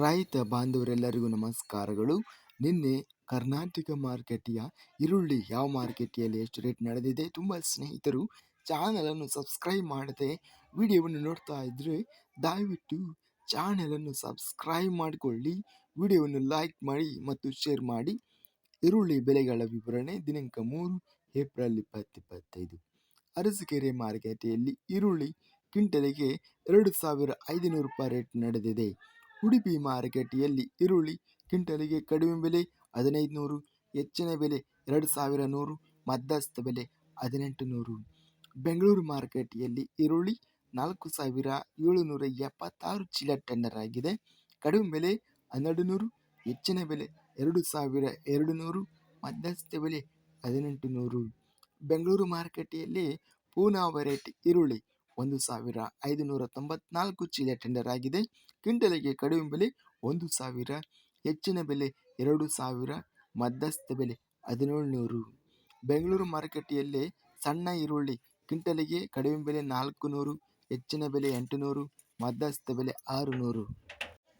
ರೈತ ಬಾಂಧವರೆಲ್ಲರಿಗೂ ನಮಸ್ಕಾರಗಳು. ನಿನ್ನೆ ಕರ್ನಾಟಕ ಮಾರ್ಕೆಟಿಯ ಈರುಳ್ಳಿ ಯಾವ ಮಾರ್ಕೆಟಿಯಲ್ಲಿ ಎಷ್ಟು ರೇಟ್ ನಡೆದಿದೆ ತುಂಬ ಸ್ನೇಹಿತರು ಚಾನಲನ್ನು ಸಬ್ಸ್ಕ್ರೈಬ್ ಮಾಡದೆ ವಿಡಿಯೋವನ್ನು ನೋಡ್ತಾ ಇದ್ದರೆ ದಯವಿಟ್ಟು ಚಾನಲನ್ನು ಸಬ್ಸ್ಕ್ರೈಬ್ ಮಾಡಿಕೊಳ್ಳಿ, ವಿಡಿಯೋವನ್ನು ಲೈಕ್ ಮಾಡಿ ಮತ್ತು ಶೇರ್ ಮಾಡಿ. ಈರುಳ್ಳಿ ಬೆಲೆಗಳ ವಿವರಣೆ ದಿನಾಂಕ ಮೂರು ಏಪ್ರಿಲ್ ಇಪ್ಪತ್ತಿಪ್ಪತ್ತೈದು ಅರಸಕೆರೆ ಮಾರುಕಟ್ಟೆಯಲ್ಲಿ ಈರುಳ್ಳಿ ಕ್ವಿಂಟಲಿಗೆ ಎರಡು ಸಾವಿರ ಐದುನೂರು ರೂಪಾಯಿ ರೇಟ್ ನಡೆದಿದೆ. ಉಡುಪಿ ಮಾರುಕಟ್ಟೆಯಲ್ಲಿ ಈರುಳ್ಳಿ, ಕ್ವಿಂಟಲಿಗೆ ಕಡಿಮೆ ಬೆಲೆ ಹದಿನೈದು ನೂರು ಹೆಚ್ಚಿನ ಬೆಲೆ ಎರಡು ಸಾವಿರ ನೂರು ಮಧ್ಯಸ್ಥ ಬೆಲೆ ಹದಿನೆಂಟು ನೂರು ಬೆಂಗಳೂರು ಮಾರುಕಟ್ಟೆಯಲ್ಲಿ ಈರುಳ್ಳಿ ನಾಲ್ಕು ಸಾವಿರ ಏಳುನೂರ ಎಪ್ಪತ್ತಾರು ಚೀಲ ಟೆಂಡರ್ ಆಗಿದೆ. ಕಡಿಮೆ ಬೆಲೆ ಹನ್ನೆರಡು ನೂರು ಹೆಚ್ಚಿನ ಬೆಲೆ ಎರಡು ಸಾವಿರ ಎರಡು ನೂರು ಮಧ್ಯಸ್ಥ ಬೆಲೆ ಹದಿನೆಂಟು ನೂರು ಬೆಂಗಳೂರು ಮಾರುಕಟ್ಟೆಯಲ್ಲಿ ಪೂನಾ ವೆರೈಟಿ ಈರುಳ್ಳಿ ಒಂದು ಸಾವಿರ ಐದುನೂರ ತೊಂಬತ್ನಾಲ್ಕು ಚೀಲ ಟೆಂಡರ್ ಆಗಿದೆ. ಕ್ವಿಂಟಲಿಗೆ ಕಡಿಮೆ ಬೆಲೆ ಒಂದು ಸಾವಿರ, ಹೆಚ್ಚಿನ ಬೆಲೆ ಎರಡು ಸಾವಿರ, ಮಧ್ಯಸ್ಥ ಬೆಲೆ ಹದಿನೇಳು ನೂರು ಬೆಂಗಳೂರು ಮಾರುಕಟ್ಟೆಯಲ್ಲಿ ಸಣ್ಣ ಈರುಳ್ಳಿ ಕ್ವಿಂಟಲಿಗೆ ಕಡಿಮೆ ಬೆಲೆ ನಾಲ್ಕು ನೂರು ಹೆಚ್ಚಿನ ಬೆಲೆ ಎಂಟು ನೂರು ಮಧ್ಯಸ್ಥ ಬೆಲೆ ಆರು ನೂರು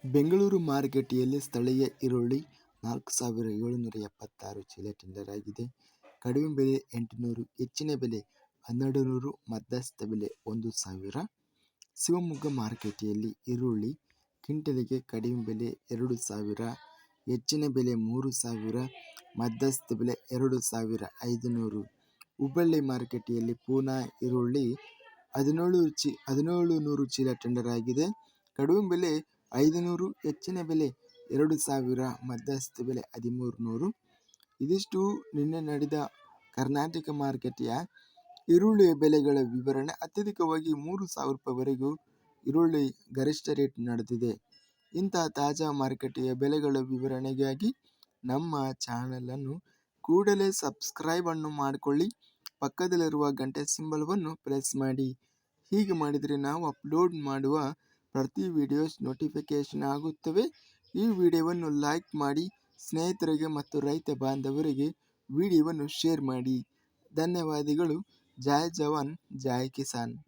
ಬೆಂಗಳೂರು ಮಾರುಕಟ್ಟೆಯಲ್ಲಿ ಸ್ಥಳೀಯ ಈರುಳ್ಳಿ ನಾಲ್ಕು ಸಾವಿರ ಏಳುನೂರ ಎಪ್ಪತ್ತಾರು ಚೀಲ ಟೆಂಡರ್ ಆಗಿದೆ. ಕಡಿಮೆ ಬೆಲೆ ಎಂಟುನೂರು, ಹೆಚ್ಚಿನ ಬೆಲೆ ಹನ್ನೆರಡು ನೂರು ಮಧ್ಯಸ್ಥ ಬೆಲೆ ಒಂದು ಸಾವಿರ. ಶಿವಮೊಗ್ಗ ಮಾರುಕಟ್ಟೆಯಲ್ಲಿ ಈರುಳ್ಳಿ ಕ್ವಿಂಟಲಿಗೆ ಕಡಿಮೆ ಬೆಲೆ ಎರಡು ಸಾವಿರ, ಹೆಚ್ಚಿನ ಬೆಲೆ ಮೂರು ಸಾವಿರ, ಮಧ್ಯಸ್ಥ ಬೆಲೆ ಎರಡು ಸಾವಿರ ಐದು ನೂರು ಹುಬ್ಬಳ್ಳಿ ಮಾರುಕಟ್ಟೆಯಲ್ಲಿ ಪೂನಾ ಈರುಳ್ಳಿ ಹದಿನೇಳು ಚಿ ಹದಿನೇಳು ನೂರು ಚೀಲ ಟೆಂಡರ್ ಆಗಿದೆ. ಕಡಿಮೆ ಬೆಲೆ ಐದುನೂರು, ಹೆಚ್ಚಿನ ಬೆಲೆ ಎರಡು ಸಾವಿರ, ಮಧ್ಯಸ್ಥ ಬೆಲೆ ಹದಿಮೂರು ನೂರು ಇದಿಷ್ಟು ನಿನ್ನೆ ನಡೆದ ಕರ್ನಾಟಕ ಮಾರುಕಟ್ಟೆಯ ಈರುಳ್ಳಿಯ ಬೆಲೆಗಳ ವಿವರಣೆ ಅತ್ಯಧಿಕವಾಗಿ ಮೂರು ಸಾವಿರ ರೂಪಾಯಿವರೆಗೂ ಈರುಳ್ಳಿ ಗರಿಷ್ಠ ರೇಟ್ ನಡೆದಿದೆ. ಇಂತಹ ತಾಜಾ ಮಾರುಕಟ್ಟೆಯ ಬೆಲೆಗಳ ವಿವರಣೆಗಾಗಿ ನಮ್ಮ ಚಾನಲನ್ನು ಕೂಡಲೇ ಸಬ್ಸ್ಕ್ರೈಬನ್ನು ಮಾಡಿಕೊಳ್ಳಿ. ಪಕ್ಕದಲ್ಲಿರುವ ಗಂಟೆ ಸಿಂಬಲ್ವನ್ನು ಪ್ರೆಸ್ ಮಾಡಿ. ಹೀಗೆ ಮಾಡಿದರೆ ನಾವು ಅಪ್ಲೋಡ್ ಮಾಡುವ ಪ್ರತಿ ವಿಡಿಯೋಸ್ ನೋಟಿಫಿಕೇಶನ್ ಆಗುತ್ತವೆ. ಈ ವಿಡಿಯೋವನ್ನು ಲೈಕ್ ಮಾಡಿ, ಸ್ನೇಹಿತರಿಗೆ ಮತ್ತು ರೈತ ಬಾಂಧವರಿಗೆ ವಿಡಿಯೋವನ್ನು ಶೇರ್ ಮಾಡಿ. ಧನ್ಯವಾದಗಳು. जय जवान जय किसान।